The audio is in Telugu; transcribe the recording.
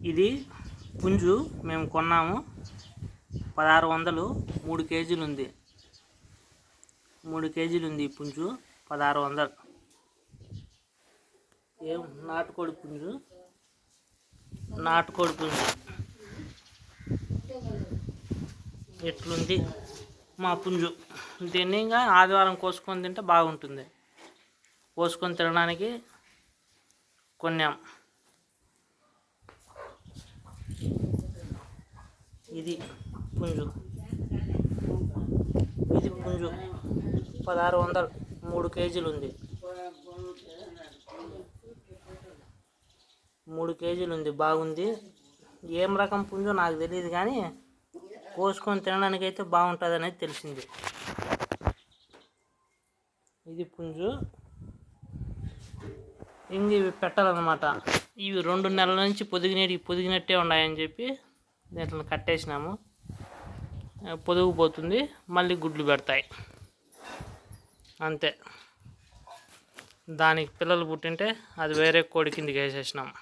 ఇది పుంజు మేము కొన్నాము. పదహారు వందలు మూడు కేజీలు ఉంది. మూడు కేజీలు ఉంది ఈ పుంజు. పదహారు వందలు. ఏం నాటుకోడి పుంజు? నాటుకోడి పుంజు. ఎట్లుంది? మా పుంజు. దీన్ని ఇంకా ఆదివారం కోసుకొని తింటే బాగుంటుంది. కోసుకొని తినడానికి కొన్నాం. ఇది పుంజు. ఇది పుంజు. పదహారు వందలు. మూడు కేజీలు ఉంది. మూడు కేజీలు ఉంది. బాగుంది. ఏం రకం పుంజో నాకు తెలియదు కానీ కోసుకొని తినడానికి అయితే బాగుంటుంది అనేది తెలిసింది. ఇది పుంజు. ఇంక ఇవి పెట్టాలన్నమాట. ఇవి రెండు నెలల నుంచి పొదిగినట్టు పొదిగినట్టే ఉన్నాయని చెప్పి దీంట్లో కట్టేసినాము. పొదుగు పొదుగుపోతుంది మళ్ళీ గుడ్లు పెడతాయి. అంతే. దానికి పిల్లలు పుట్టింటే అది వేరే కోడి కిందకి వేసేసినాం.